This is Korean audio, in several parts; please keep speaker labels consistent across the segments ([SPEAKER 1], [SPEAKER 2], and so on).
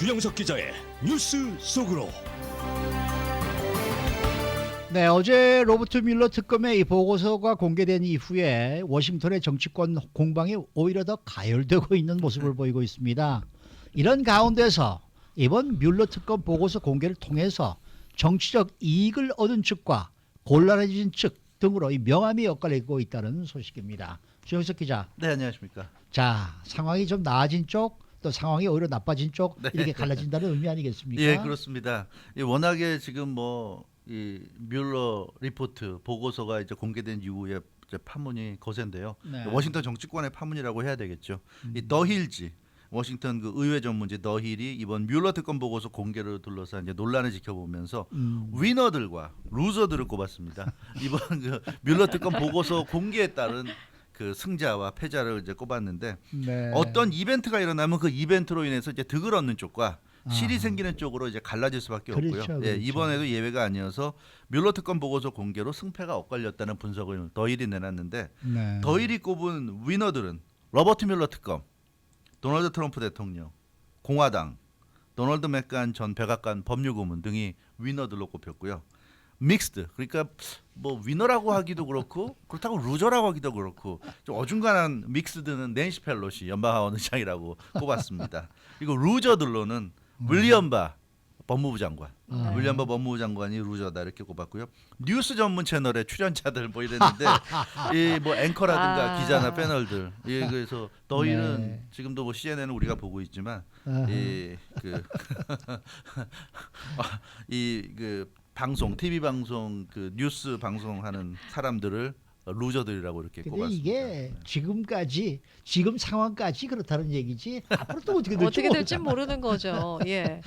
[SPEAKER 1] 주영석 기자의 뉴스 속으로
[SPEAKER 2] 네, 어제 로버트 뮬러 특검의 이 보고서가 공개된 이후에 워싱턴의 정치권 공방이 오히려 더 가열되고 있는 모습을 보이고 있습니다. 이런 가운데서 이번 뮬러 특검 보고서 공개를 통해서 정치적 이익을 얻은 측과 곤란해진 측 등으로 이 명함이 엇갈리고 있다는 소식입니다. 주영석 기자,
[SPEAKER 3] 네 안녕하십니까.
[SPEAKER 2] 자 상황이 좀 나아진 쪽, 또 상황이 오히려 나빠진 쪽
[SPEAKER 3] 네.
[SPEAKER 2] 이렇게 갈라진다는 의미 아니겠습니까?
[SPEAKER 3] 예 그렇습니다. 이 워낙에 지금 뭐이 뮬러 리포트 보고서가 이제 공개된 이후에 이제 파문이 거센데요.
[SPEAKER 2] 네.
[SPEAKER 3] 워싱턴 정치권의 파문이라고 해야 되겠죠. 이 더힐지 워싱턴 그 의회 전문지 더힐이 이번 뮬러 특검 보고서 공개를 둘러싼 이제 논란을 지켜보면서
[SPEAKER 2] 음.
[SPEAKER 3] 위너들과 루저들을 꼽았습니다. 이번 그 뮬러 특검 보고서 공개에 따른 그 승자와 패자를 이제 꼽았는데
[SPEAKER 2] 네.
[SPEAKER 3] 어떤 이벤트가 일어나면 그 이벤트로 인해서 이제 득을 얻는 쪽과 실이
[SPEAKER 2] 아.
[SPEAKER 3] 생기는 쪽으로 이제 갈라질 수밖에
[SPEAKER 2] 그렇죠,
[SPEAKER 3] 없고요. 예,
[SPEAKER 2] 그렇죠.
[SPEAKER 3] 이번에도 예외가 아니어서 뮬러 특검 보고서 공개로 승패가 엇갈렸다는 분석을 더일이 내놨는데
[SPEAKER 2] 네.
[SPEAKER 3] 더일이 꼽은 위너들은 로버트 뮬러 특검, 도널드 트럼프 대통령, 공화당, 도널드 맥간 전 백악관 법률고문 등이 위너들로 꼽혔고요. 믹스드 그러니까 뭐 위너라고 하기도 그렇고 그렇다고 루저라고 하기도 그렇고 좀 어중간한 믹스드는 낸시 펠로시 연방하원 의장이라고 꼽았습니다. 그리고 루저들로는 윌리엄 바 법무부 장관,
[SPEAKER 2] 아.
[SPEAKER 3] 윌리엄 바 법무부 장관이 루저다 이렇게 꼽았고요. 뉴스 전문 채널의 출연자들 뭐 이랬는데 이 뭐 앵커라든가
[SPEAKER 4] 아.
[SPEAKER 3] 기자나 패널들 예 그래서 너희는
[SPEAKER 2] 네.
[SPEAKER 3] 지금도 뭐 CNN을 우리가 보고 있지만
[SPEAKER 2] 아하.
[SPEAKER 3] 이그 이그 방송 TV 방송 그 뉴스 방송하는 사람들을 루저들이라고 이렇게
[SPEAKER 2] 근데
[SPEAKER 3] 꼽았습니다.
[SPEAKER 2] 이게 지금까지 지금 상황까지 그렇다는 얘기지 앞으로 또 어떻게 될지
[SPEAKER 4] 어떻게 될지. 모르는 거죠. 예.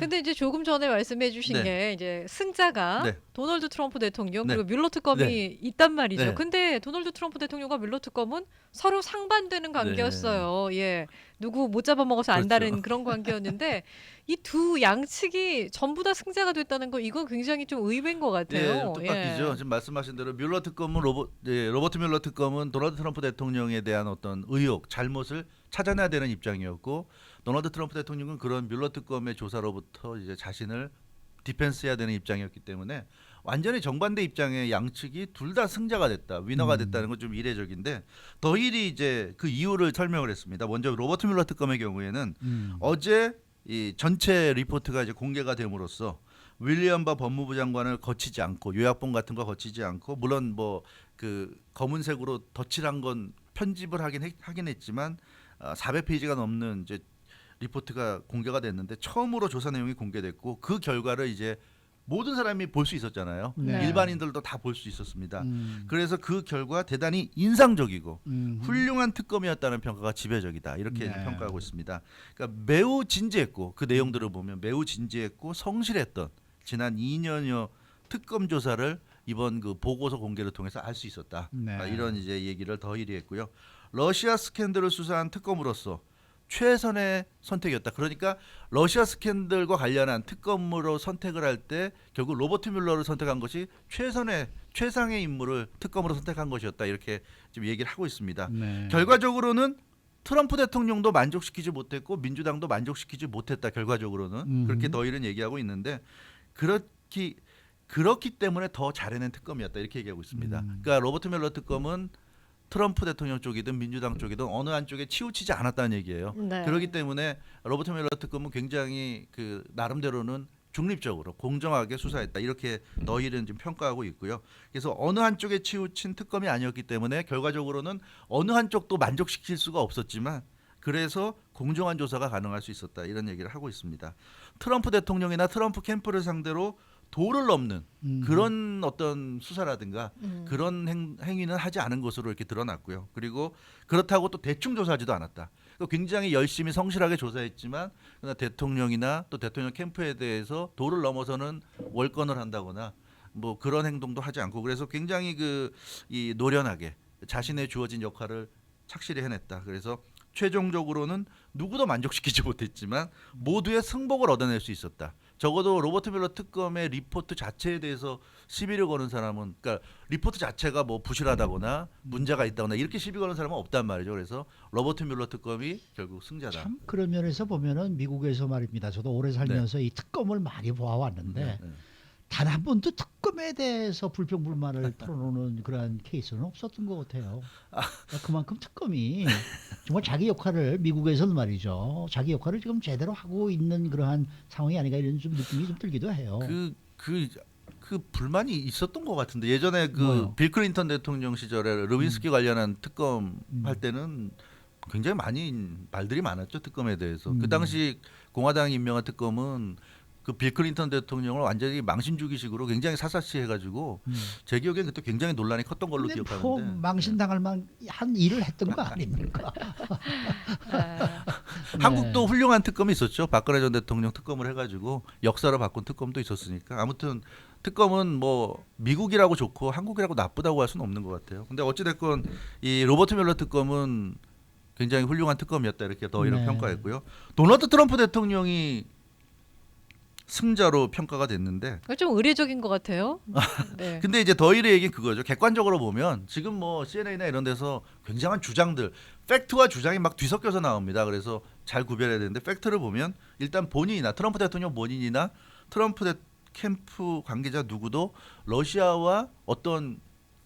[SPEAKER 4] 근데 이제 조금 전에 말씀해 주신
[SPEAKER 3] 네.
[SPEAKER 4] 게 이제 승자가
[SPEAKER 3] 네.
[SPEAKER 4] 도널드 트럼프 대통령
[SPEAKER 3] 네.
[SPEAKER 4] 그리고 뮬러 특검이
[SPEAKER 3] 네.
[SPEAKER 4] 있단 말이죠.
[SPEAKER 3] 네.
[SPEAKER 4] 근데 도널드 트럼프 대통령과 뮬러 특검은 서로 상반되는 관계였어요. 예. 누구 못 잡아먹어서
[SPEAKER 3] 그렇죠.
[SPEAKER 4] 안다는 그런 관계였는데 이 두 양측이 전부 다 승자가 됐다는 거 이건 굉장히 좀 의외인 것
[SPEAKER 3] 예,
[SPEAKER 4] 같아요.
[SPEAKER 3] 똑같이죠. 지금 말씀하신 대로 뮬러 특검은 로버, 예, 로버트 뮬러 특검은 도널드 트럼프 대통령에 대한 어떤 의혹, 잘못을 찾아내야 되는 입장이었고 도널드 트럼프 대통령은 그런 뮬러 특검의 조사로부터 이제 자신을 디펜스해야 되는 입장이었기 때문에 완전히 정반대 입장의 양측이 둘 다 승자가 됐다, 위너가
[SPEAKER 2] 음.
[SPEAKER 3] 됐다는 건 좀 이례적인데 더일이 이제 그 이유를 설명을 했습니다. 먼저 로버트 뮬러 특검의 경우에는
[SPEAKER 2] 음.
[SPEAKER 3] 어제 이 전체 리포트가 이제 공개가 됨으로써 윌리엄 바 법무부 장관을 거치지 않고 요약본 같은 거 거치지 않고 물론 뭐 그 검은색으로 덧칠한 건 편집을 하긴 했, 하긴 했지만 아, 400페이지가 넘는 이제 리포트가 공개가 됐는데 처음으로 조사 내용이 공개됐고 그 결과를 이제 모든 사람이 볼 수 있었잖아요.
[SPEAKER 2] 네.
[SPEAKER 3] 일반인들도 다 볼 수 있었습니다.
[SPEAKER 2] 음.
[SPEAKER 3] 그래서 그 결과 대단히 인상적이고
[SPEAKER 2] 음.
[SPEAKER 3] 훌륭한 특검이었다는 평가가 지배적이다 이렇게
[SPEAKER 2] 네.
[SPEAKER 3] 평가하고 있습니다. 그러니까 매우 진지했고 그 내용들을 보면 매우 진지했고 성실했던 지난 2년여 특검 조사를 이번 그 보고서 공개를 통해서 알 수 있었다.
[SPEAKER 2] 네.
[SPEAKER 3] 아, 이런 이제 얘기를 더 일이 했고요. 러시아 스캔들을 수사한 특검으로서 최선의 선택이었다. 그러니까 러시아 스캔들과 관련한 특검으로 선택을 할 때 결국 로버트 뮬러를 선택한 것이 최선의 최상의 인물을 특검으로 선택한 것이었다. 이렇게 지금 얘기를 하고 있습니다.
[SPEAKER 2] 네.
[SPEAKER 3] 결과적으로는 트럼프 대통령도 만족시키지 못했고 민주당도 만족시키지 못했다. 결과적으로는
[SPEAKER 2] 음흠.
[SPEAKER 3] 그렇게 더일은 얘기하고 있는데 그렇기 그렇기 때문에 더 잘해낸 특검이었다 이렇게 얘기하고 있습니다.
[SPEAKER 2] 음.
[SPEAKER 3] 그러니까 로버트 멜러 특검은 트럼프 대통령 쪽이든 민주당 쪽이든 어느 한쪽에 치우치지 않았다는 얘기예요.
[SPEAKER 4] 네.
[SPEAKER 3] 그렇기 때문에 로버트 멜러 특검은 굉장히 그 나름대로는 중립적으로 공정하게 수사했다 이렇게 너희는 지금 평가하고 있고요. 그래서 어느 한쪽에 치우친 특검이 아니었기 때문에 결과적으로는 어느 한쪽도 만족시킬 수가 없었지만 그래서 공정한 조사가 가능할 수 있었다 이런 얘기를 하고 있습니다. 트럼프 대통령이나 트럼프 캠프를 상대로 도를 넘는
[SPEAKER 2] 음.
[SPEAKER 3] 그런 어떤 수사라든가
[SPEAKER 4] 음.
[SPEAKER 3] 그런 행, 행위는 하지 않은 것으로 이렇게 드러났고요. 그리고 그렇다고 또 대충 조사하지도 않았다. 그 굉장히 열심히 성실하게 조사했지만 그러나 대통령이나 또 대통령 캠프에 대해서 도를 넘어서는 월권을 한다거나 뭐 그런 행동도 하지 않고 그래서 굉장히 그 이 노련하게 자신의 주어진 역할을 착실히 해냈다. 그래서 최종적으로는 누구도 만족시키지 못했지만 모두의 승복을 얻어낼 수 있었다. 적어도 로버트 뮬러 특검의 리포트 자체에 대해서 시비를 거는 사람은 그러니까 리포트 자체가 뭐 부실하다거나 문제가 있다거나 이렇게 시비 거는 사람은 없단 말이죠. 그래서 로버트 뮬러 특검이 결국 승자다.
[SPEAKER 2] 참 그런 면에서 보면은 미국에서 말입니다. 저도 오래 살면서 이 특검을 많이 보아왔는데
[SPEAKER 3] 네, 네.
[SPEAKER 2] 단 한 번도 특검에 대해서 불평 불만을 털어놓는 그러한 케이스는 없었던 것 같아요. 그만큼 특검이 정말 자기 역할을 미국에서는 말이죠. 자기 역할을 지금 제대로 하고 있는 그러한 상황이 아닌가 이런 좀 느낌이 좀 들기도 해요.
[SPEAKER 3] 그, 그, 그 불만이 있었던 것 같은데 예전에 그? 빌 클린턴 대통령 시절에 르빈스키 관련한 특검
[SPEAKER 2] 음.
[SPEAKER 3] 할 때는 굉장히 많이 말들이 많았죠 특검에 대해서
[SPEAKER 2] 음.
[SPEAKER 3] 그 당시 공화당이 임명한 특검은 그 빌 클린턴 대통령을 완전히 망신 주기식으로 굉장히 사사시 해가지고
[SPEAKER 2] 음.
[SPEAKER 3] 제 기억엔 그때 굉장히 논란이 컸던 걸로
[SPEAKER 2] 근데 뭐
[SPEAKER 3] 기억하는데 네.
[SPEAKER 2] 망신당할 만한 일을 했던 거 아닙니까?
[SPEAKER 4] 아,
[SPEAKER 3] 한국도
[SPEAKER 2] 네.
[SPEAKER 3] 훌륭한 특검이 있었죠. 박근혜 전 대통령 특검을 해가지고 역사를 바꾼 특검도 있었으니까 아무튼 특검은 뭐 미국이라고 좋고 한국이라고 나쁘다고 할 수는 없는 것 같아요. 근데 어찌 됐건 이 로버트 뮬러 특검은 굉장히 훌륭한 특검이었다 이렇게 더 이런
[SPEAKER 2] 네.
[SPEAKER 3] 평가했고요. 도널드 트럼프 대통령이 승자로 평가가 됐는데
[SPEAKER 4] 좀 의례적인 것 같아요. 네.
[SPEAKER 3] 근데 이제 더일의 얘기는 그거죠. 객관적으로 보면 지금 뭐 CNN이나 이런 데서 굉장한 주장들, 팩트와 주장이 막 뒤섞여서 나옵니다. 그래서 잘 구별해야 되는데 팩트를 보면 일단 본인이나 트럼프 대통령 본인이나 트럼프 대, 캠프 관계자 누구도 러시아와 어떤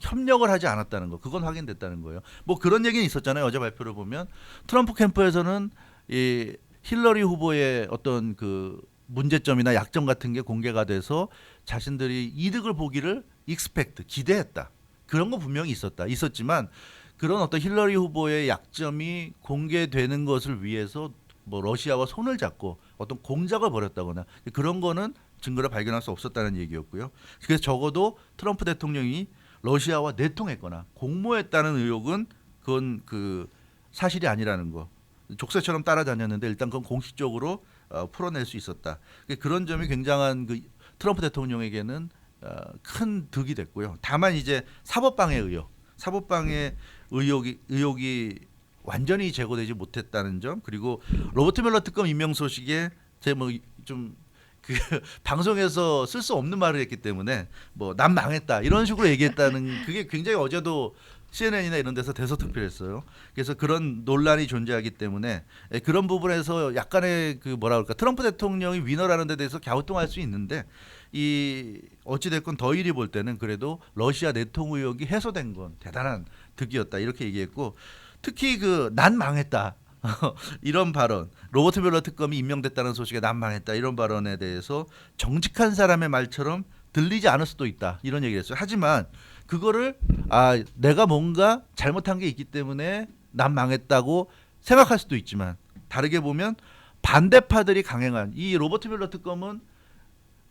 [SPEAKER 3] 협력을 하지 않았다는 거. 그건 확인됐다는 거예요. 뭐 그런 얘기는 있었잖아요. 어제 발표를 보면 트럼프 캠프에서는 이 힐러리 후보의 어떤 그 문제점이나 약점 같은 게 공개가 돼서 자신들이 이득을 보기를 익스펙트 기대했다. 그런 거 분명히 있었다. 있었지만 그런 어떤 힐러리 후보의 약점이 공개되는 것을 위해서 뭐 러시아와 손을 잡고 어떤 공작을 벌였다거나 그런 거는 증거를 발견할 수 없었다는 얘기였고요. 그래서 적어도 트럼프 대통령이 러시아와 내통했거나 공모했다는 의혹은 그건 그 사실이 아니라는 거. 족쇄처럼 따라다녔는데 일단 그건 공식적으로 어, 풀어낼 수 있었다. 그런 점이 굉장한 그 트럼프 대통령에게는 어, 큰 득이 됐고요. 다만 이제 사법방해 의혹, 사법방해 의혹이 의혹이 완전히 제거되지 못했다는 점 그리고 로버트 뮬러 특검 임명 소식에 제뭐좀 그 방송에서 쓸 수 없는 말을 했기 때문에 뭐 난 망했다 이런 식으로 얘기했다는 그게 굉장히 어제도 CNN이나 이런 데서 대서특필 했어요. 그래서 그런 논란이 존재하기 때문에 예, 그런 부분에서 약간의 그 뭐라 그럴까 트럼프 대통령이 위너라는 데 대해서 갸우뚱할 수 있는데 이 어찌 됐건 더일이 볼 때는 그래도 러시아 내통 의혹이 해소된 건 대단한 득이었다 이렇게 얘기했고 특히 그 난 망했다 이런 발언 로버트 뮬러 특검이 임명됐다는 소식에 난 망했다 이런 발언에 대해서 정직한 사람의 말처럼 들리지 않을 수도 있다 이런 얘기를 했어요. 하지만 그거를 아 내가 뭔가 잘못한 게 있기 때문에 난 망했다고 생각할 수도 있지만 다르게 보면 반대파들이 강행한 이 로버트 뮬러 특검은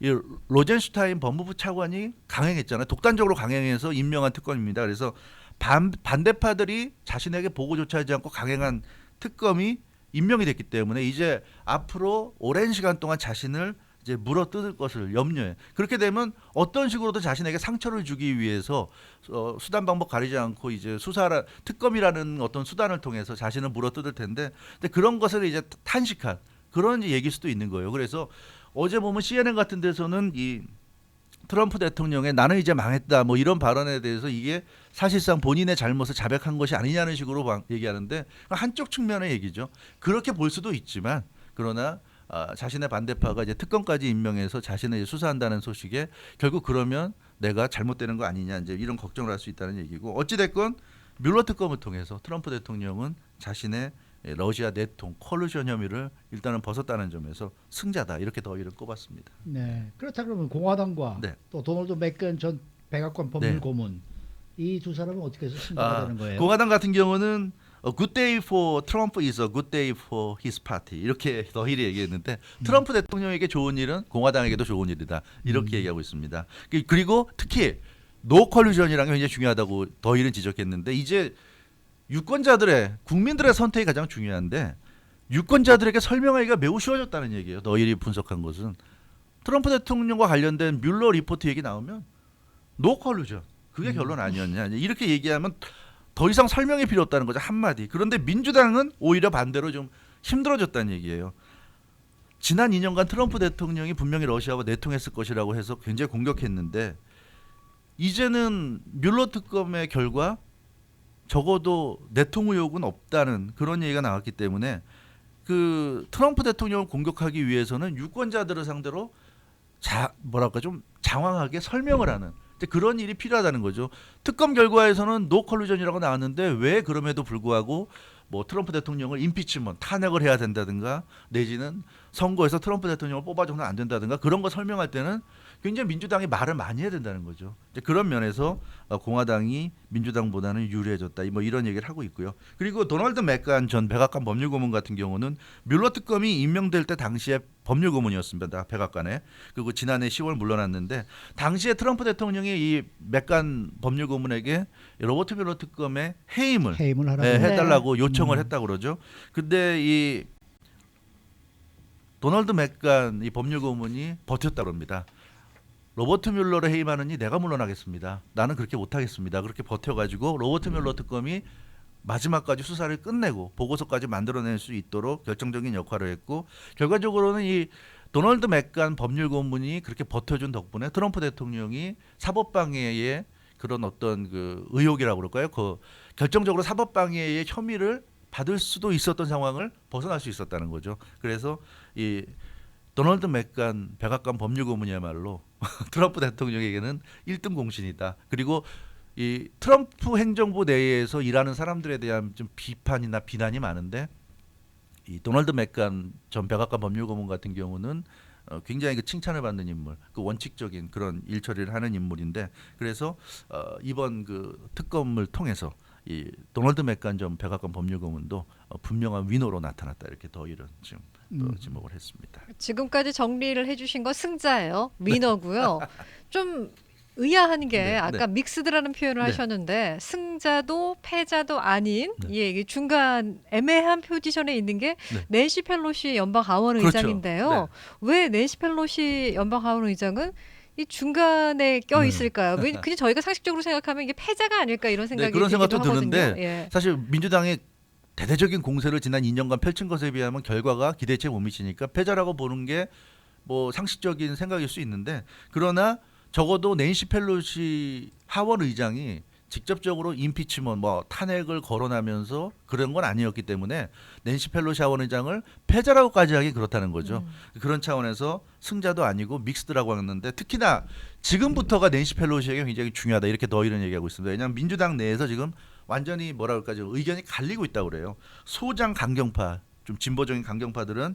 [SPEAKER 3] 이 로젠슈타인 법무부 차관이 강행했잖아요. 독단적으로 강행해서 임명한 특검입니다. 그래서 반, 반대파들이 자신에게 보고조차 하지 않고 강행한 특검이 임명이 됐기 때문에 이제 앞으로 오랜 시간 동안 자신을 이제 물어 뜯을 것을 염려해. 그렇게 되면 어떤 식으로도 자신에게 상처를 주기 위해서 어, 수단 방법 가리지 않고 이제 수사라 특검이라는 어떤 수단을 통해서 자신을 물어 뜯을 텐데, 근데 그런 것을 이제 탄식한 그런 얘기일 수도 있는 거예요. 그래서 어제 보면 CNN 같은 데서는 이 트럼프 대통령의 나는 이제 망했다 뭐 이런 발언에 대해서 이게 사실상 본인의 잘못을 자백한 것이 아니냐는 식으로 방- 얘기하는데 한쪽 측면의 얘기죠. 그렇게 볼 수도 있지만 그러나 아, 자신의 반대파가 이제 특검까지 임명해서 자신을 수사한다는 소식에 결국 그러면 내가 잘못되는 거 아니냐 이제 이런 걱정을 할 수 있다는 얘기고 어찌 됐건 뮬러 특검을 통해서 트럼프 대통령은 자신의 예, 러시아 내통 콜루션 혐의를 일단은 벗었다는 점에서 승자다 이렇게 더위를 꼽았습니다.
[SPEAKER 2] 네. 그렇다 그러면 공화당과
[SPEAKER 3] 네.
[SPEAKER 2] 또 도널드 맥건 전 백악관 법률
[SPEAKER 3] 네.
[SPEAKER 2] 고문 이 두 사람은 어떻게 해서 승자가
[SPEAKER 3] 아,
[SPEAKER 2] 되는 거예요?
[SPEAKER 3] 공화당 같은 경우는 a good day for Trump is a good day for his party 이렇게 더힐이 얘기했는데 트럼프 대통령에게 좋은 일은 공화당에게도 좋은 일이다 이렇게
[SPEAKER 2] 음.
[SPEAKER 3] 얘기하고 있습니다. 그- 그리고 특히 노 컬루전이라는 게 굉장히 중요하다고 더힐은 지적했는데 이제 유권자들의 국민들의 선택이 가장 중요한데 유권자들에게 설명하기가 매우 쉬워졌다는 얘기예요. 더힐이 분석한 것은 트럼프 대통령과 관련된 뮬러 리포트 얘기 나오면 노 컬루전 그게
[SPEAKER 2] 음.
[SPEAKER 3] 결론 아니었냐 이렇게 얘기하면 더 이상 설명이 필요 없다는 거죠 한마디. 그런데 민주당은 오히려 반대로 좀 힘들어졌다는 얘기예요. 지난 2년간 트럼프 대통령이 분명히 러시아와 내통했을 것이라고 해서 굉장히 공격했는데 이제는 뮬러 특검의 결과 적어도 내통 의혹은 없다는 그런 얘기가 나왔기 때문에 그 트럼프 대통령을 공격하기 위해서는 유권자들을 상대로 자 뭐랄까 좀 장황하게 설명을 하는 그런 일이 필요하다는 거죠. 특검 결과에서는 노 컬루전이라고 나왔는데 왜 그럼에도 불구하고 뭐 트럼프 대통령을 임피치먼 탄핵을 해야 된다든가 내지는 선거에서 트럼프 대통령을 뽑아줘는 안 된다든가 그런 거 설명할 때는 굉장히 민주당이 말을 많이 해야 된다는 거죠. 그런 면에서 어, 공화당이 민주당보다는 유리해졌다. 뭐 이런 얘기를 하고 있고요. 그리고 도널드 맥간 전 백악관 법률고문 같은 경우는 뮬러 특검이 임명될 때 당시에 법률고문이었습니다. 백악관에 그리고 지난해 10월 물러났는데 당시에 트럼프 대통령이 이 맥간 법률고문에게 로버트 뮬러 특검의 해임을
[SPEAKER 2] 해임을 하라고.
[SPEAKER 3] 네,
[SPEAKER 4] 네.
[SPEAKER 3] 해달라고 요청을
[SPEAKER 2] 음.
[SPEAKER 3] 했다 고 그러죠. 근데 이 도널드 맥간 이 법률 고문이 버텼다 그럽니다. 로버트 뮬러를 해임하느니 내가 물러나겠습니다. 나는 그렇게 못하겠습니다. 그렇게 버텨가지고 로버트 뮬러 특검이 마지막까지 수사를 끝내고 보고서까지 만들어낼 수 있도록 결정적인 역할을 했고 결과적으로는 이 도널드 맥간 법률 고문이 그렇게 버텨준 덕분에 트럼프 대통령이 사법방해의 그런 어떤 그 의혹이라고 그럴까요? 그 결정적으로 사법방해의 혐의를 받을 수도 있었던 상황을 벗어날 수 있었다는 거죠. 그래서 이 도널드 맥간 백악관 법률 고문이야말로 트럼프 대통령에게는 1등 공신이다. 그리고 이 트럼프 행정부 내에서 일하는 사람들에 대한 좀 비판이나 비난이 많은데 이 도널드 맥간 전 백악관 법률 고문 같은 경우는 어, 굉장히 그 칭찬을 받는 인물, 그 원칙적인 그런 일 처리를 하는 인물인데 그래서 어, 이번 그 특검을 통해서 이 도널드 맥간 전 백악관 법률 고문도 어, 분명한 위너로 나타났다 이렇게 더이런 지금 또
[SPEAKER 2] 음.
[SPEAKER 3] 지목을 했습니다.
[SPEAKER 4] 지금까지 정리를 해주신 건 승자예요. 위너고요. 좀 의아한 게
[SPEAKER 3] 네,
[SPEAKER 4] 아까 믹스드라는 표현을
[SPEAKER 3] 네.
[SPEAKER 4] 하셨는데 승자도 패자도 아닌
[SPEAKER 3] 네.
[SPEAKER 4] 예, 이게 중간 애매한 포지션에 있는 게
[SPEAKER 3] 네.
[SPEAKER 4] 낸시 펠로시 연방 하원
[SPEAKER 3] 그렇죠.
[SPEAKER 4] 의장인데요.
[SPEAKER 3] 네.
[SPEAKER 4] 왜 낸시 펠로시 연방 하원 의장은 이 중간에 껴
[SPEAKER 3] 네.
[SPEAKER 4] 있을까요? 왜 그냥 저희가 상식적으로 생각하면 이게 패자가 아닐까 이런 생각이
[SPEAKER 3] 네, 그런
[SPEAKER 4] 생각도 하거든요.
[SPEAKER 3] 드는데
[SPEAKER 4] 예.
[SPEAKER 3] 사실 민주당의 대대적인 공세를 지난 2년간 펼친 것에 비하면 결과가 기대치에 못 미치니까 패자라고 보는 게 뭐 상식적인 생각일 수 있는데 그러나 적어도 낸시 펠로시 하원 의장이 직접적으로 임피치먼 뭐 탄핵을 거론하면서 그런 건 아니었기 때문에 낸시 펠로시 하원 의장을 패자라고까지 하기 그렇다는 거죠.
[SPEAKER 4] 음.
[SPEAKER 3] 그런 차원에서 승자도 아니고 믹스드라고 했는데 특히나 지금부터가 낸시 펠로시에게 굉장히 중요하다 이렇게 더 이런 얘기하고 있습니다. 왜냐하면 민주당 내에서 지금 완전히 뭐라 그럴까 좀 의견이 갈리고 있다고 그래요. 소장 강경파 좀 진보적인 강경파들은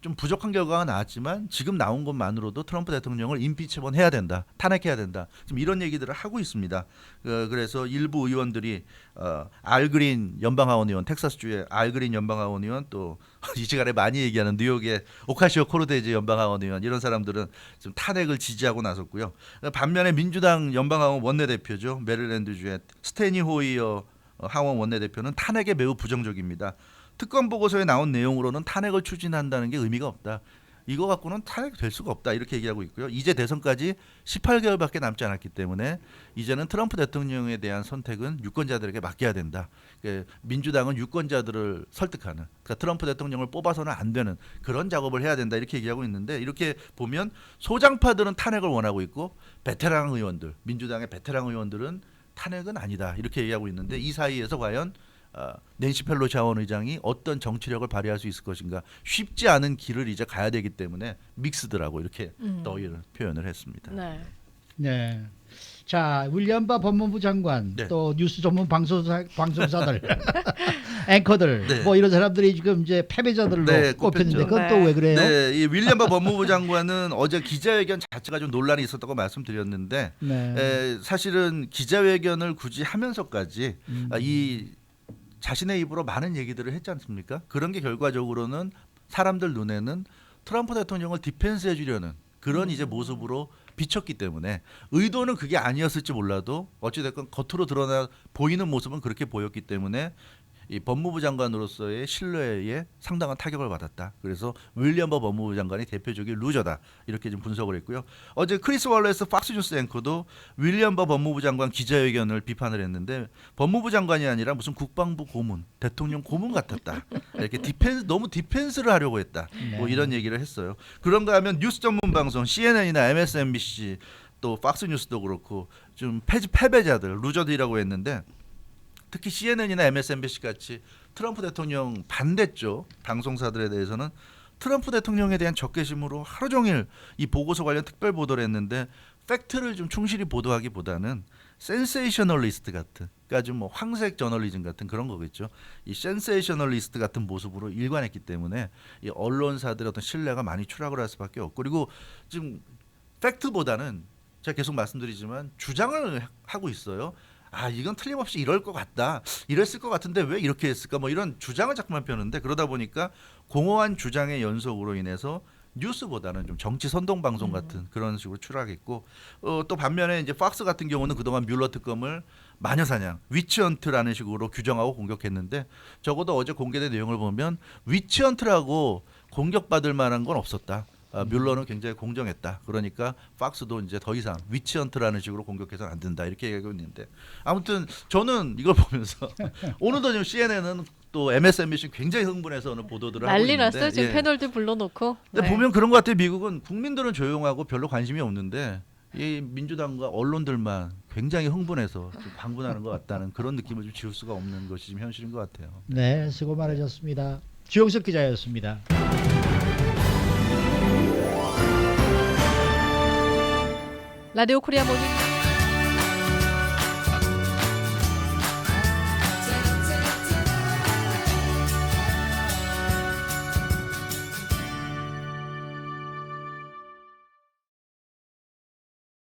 [SPEAKER 3] 좀 부족한 결과가 나왔지만 지금 나온 것만으로도 트럼프 대통령을 임피치먼 해야 된다, 탄핵해야 된다. 지금 이런 얘기들을 하고 있습니다. 어, 그래서 일부 의원들이 어, 알그린 연방하원 의원, 텍사스주의 알그린 연방하원 의원 또 이 시간에 많이 얘기하는 뉴욕의 오카시오 코르데즈 연방하원 의원 이런 사람들은 지금 탄핵을 지지하고 나섰고요. 반면에 민주당 연방하원 원내대표죠 메릴랜드주의 스테니 호이어 어, 하원 원내대표는 탄핵에 매우 부정적입니다. 특검 보고서에 나온 내용으로는 탄핵을 추진한다는 게 의미가 없다. 이거 갖고는 탄핵 될 수가 없다 이렇게 얘기하고 있고요. 이제 대선까지 18개월밖에 남지 않았기 때문에 이제는 트럼프 대통령에 대한 선택은 유권자들에게 맡겨야 된다. 그 민주당은 유권자들을 설득하는, 그러니까 트럼프 대통령을 뽑아서는 안 되는 그런 작업을 해야 된다 이렇게 얘기하고 있는데 이렇게 보면 소장파들은 탄핵을 원하고 있고 베테랑 의원들, 민주당의 베테랑 의원들은 탄핵은 아니다 이렇게 얘기하고 있는데 이 사이에서 과연 어, 낸시 펠로시 하원 의장이 어떤 정치력을 발휘할 수 있을 것인가 쉽지 않은 길을 이제 가야 되기 때문에 믹스드라고 이렇게
[SPEAKER 4] 음.
[SPEAKER 3] 더 이런 표현을 했습니다.
[SPEAKER 4] 네.
[SPEAKER 2] 네. 자, 윌리엄바 법무부 장관
[SPEAKER 3] 네.
[SPEAKER 2] 또 뉴스 전문 방송사 방송사들 앵커들
[SPEAKER 3] 네.
[SPEAKER 2] 뭐 이런 사람들이 지금 이제 패배자들로
[SPEAKER 3] 네,
[SPEAKER 2] 꼽혔는데
[SPEAKER 3] 꼽혔죠.
[SPEAKER 2] 그건 또
[SPEAKER 4] 네.
[SPEAKER 2] 왜 그래요?
[SPEAKER 3] 네, 이 윌리엄 바 법무부 장관은 어제 기자회견 자체가 좀 논란이 있었다고 말씀드렸는데
[SPEAKER 2] 네.
[SPEAKER 3] 에, 사실은 기자회견을 굳이 하면서까지
[SPEAKER 2] 음.
[SPEAKER 3] 아, 이 자신의 입으로 많은 얘기들을 했지 않습니까? 그런 게 결과적으로는 사람들 눈에는 트럼프 대통령을 디펜스 해 주려는 그런 이제 모습으로 비쳤기 때문에 의도는 그게 아니었을지 몰라도 어찌됐건 겉으로 드러나 보이는 모습은 그렇게 보였기 때문에 이 법무부 장관으로서의 신뢰에 상당한 타격을 받았다. 그래서 윌리엄 버 법무부 장관이 대표적인 루저다. 이렇게 좀 분석을 했고요. 어제 크리스 월레스 팍스뉴스 앵커도 윌리엄 버 법무부 장관 기자회견을 비판을 했는데 법무부 장관이 아니라 무슨 국방부 고문, 대통령 고문 같았다. 이렇게 디펜스 너무 디펜스를 하려고 했다. 뭐
[SPEAKER 2] 네.
[SPEAKER 3] 이런 얘기를 했어요. 그런가 하면 뉴스 전문 방송 CNN이나 MSNBC 또 팍스뉴스도 그렇고 좀 패, 패배자들 루저들이라고 했는데 특히 CNN이나 MSNBC 같이 트럼프 대통령 반대쪽 방송사들에 대해서는 트럼프 대통령에 대한 적개심으로 하루 종일 이 보고서 관련 특별 보도를 했는데 팩트를 좀 충실히 보도하기보다는 센세이셔널리스트 같은 그러니까 좀 뭐 황색 저널리즘 같은 그런 거겠죠. 이 센세이셔널리스트 같은 모습으로 일관했기 때문에 이 언론사들의 어떤 신뢰가 많이 추락을 할 수밖에 없고 그리고 지금 팩트보다는 제가 계속 말씀드리지만 주장을 하고 있어요. 아 이건 틀림없이 이럴 것 같다. 이랬을 것 같은데 왜 이렇게 했을까? 뭐 이런 주장을 자꾸만 펴는데 그러다 보니까 공허한 주장의 연속으로 인해서 뉴스보다는 좀 정치 선동 방송 같은 그런 식으로 추락했고 어, 또 반면에 이제 팍스 같은 경우는 그동안 뮬러 특검을 마녀사냥 위치헌트라는 식으로 규정하고 공격했는데 적어도 어제 공개된 내용을 보면 위치헌트라고 공격받을 만한 건 없었다. 아, 뮬러는 굉장히 공정했다. 그러니까 팍스도 이제 더 이상 위치헌트라는 식으로 공격해서는 안 된다 이렇게 얘기하고 있는데 아무튼 저는 이걸 보면서 오늘도 지금 CNN은 또 MSNBC 굉장히 흥분해서 오늘 보도들을 하고
[SPEAKER 4] 난리
[SPEAKER 3] 있는데
[SPEAKER 4] 났어요. 지금
[SPEAKER 3] 예.
[SPEAKER 4] 패널들 불러놓고.
[SPEAKER 3] 근데
[SPEAKER 4] 네.
[SPEAKER 3] 보면 그런 것 같아요. 미국은 국민들은 조용하고 별로 관심이 없는데 이 민주당과 언론들만 굉장히 흥분해서 좀 방분하는 것 같다는 그런 느낌을 좀 지울 수가 없는 것이 지금 현실인 것 같아요.
[SPEAKER 2] 네, 수고 많으셨습니다. 주영석 기자였습니다.
[SPEAKER 4] 라디오 코리아 모닝